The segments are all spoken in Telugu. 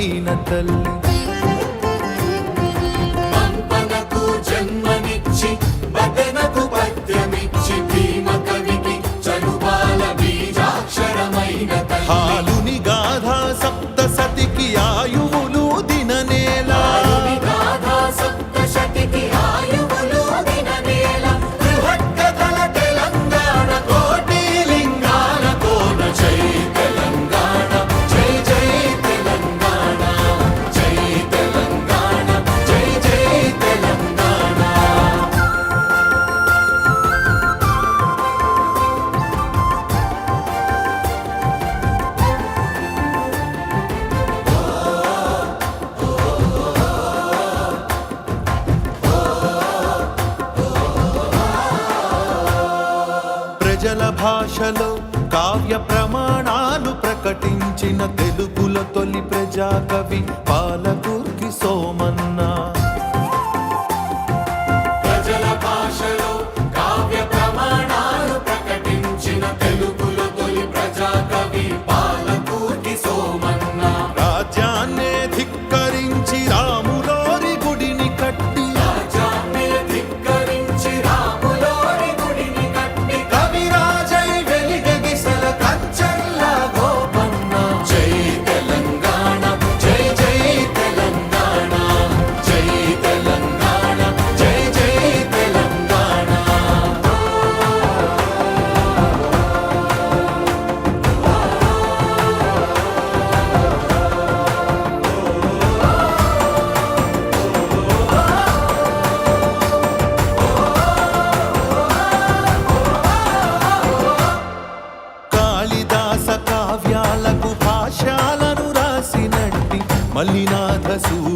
పైన తల్లి కావ్య ప్రమాణాలు ప్రకటించిన తెలుగుల తొలి ప్రజాకవి పాలకు Jesus.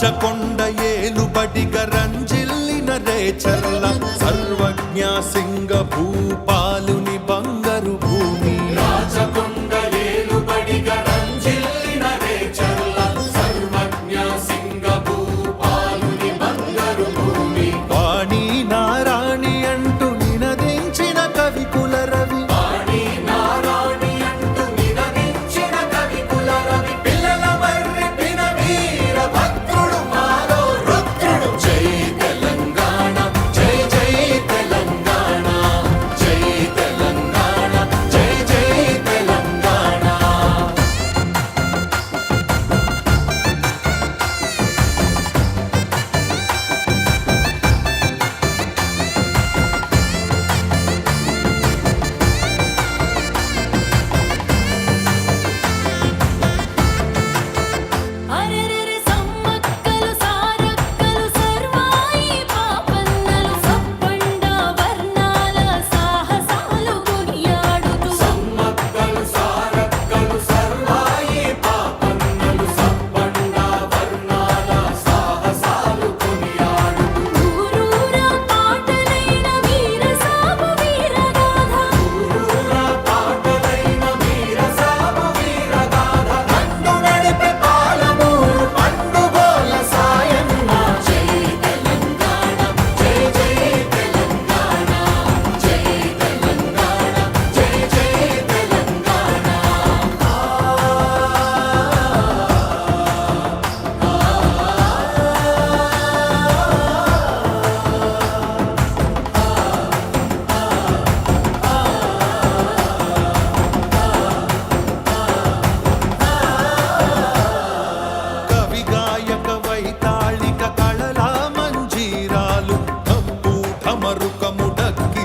రాచకొండ ఏలుబడిగ రంజిల్లిన రేచల్ల సర్వజ్ఞ సింగ భూపాలుని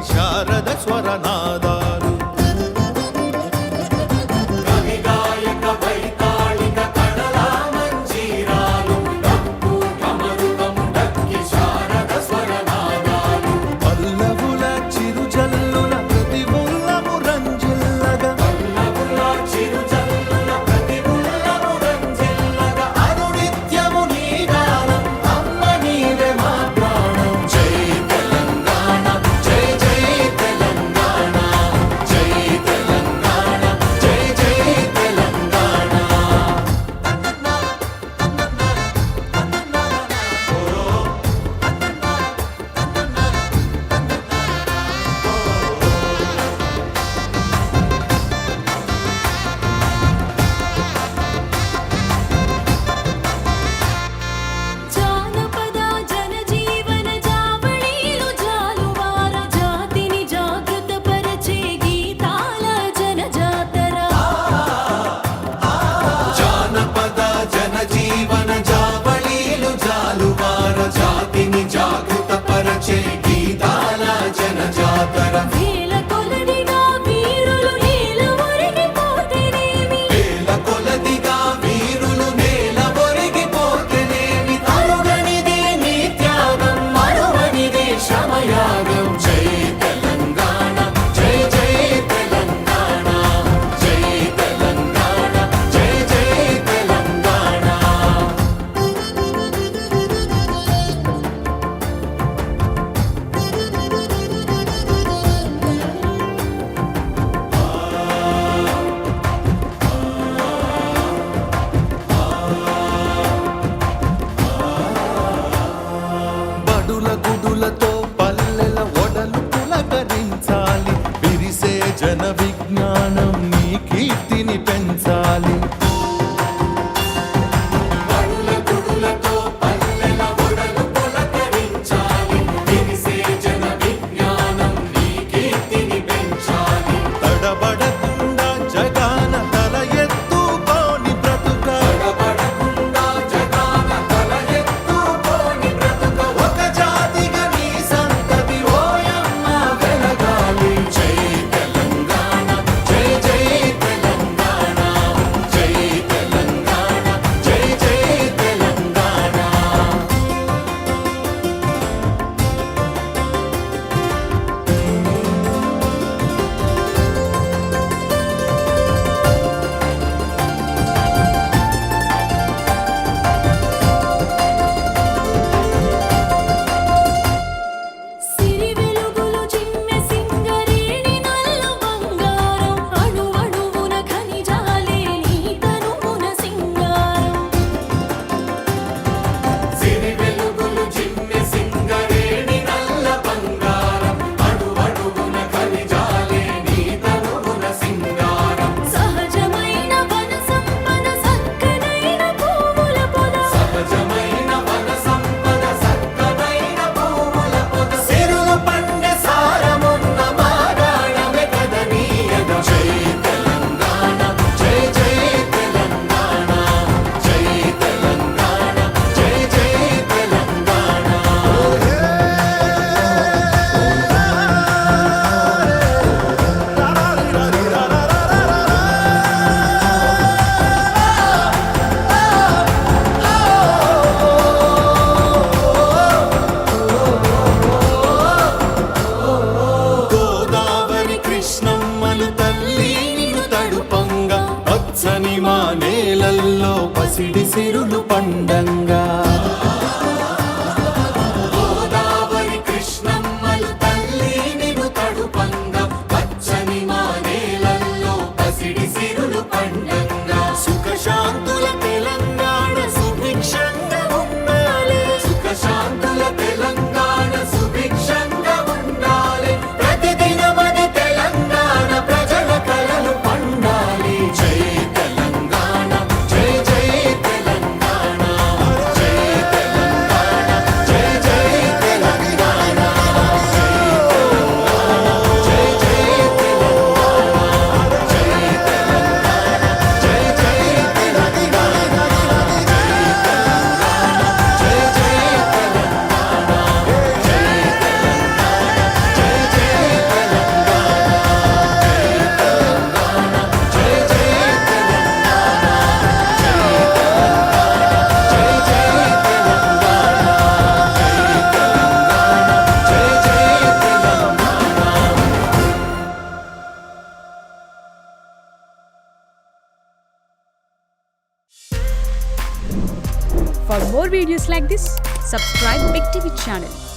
சாரத ஸ்வரநாதா John. கனவு பண்டங்கள். Like this, subscribe Big TV channel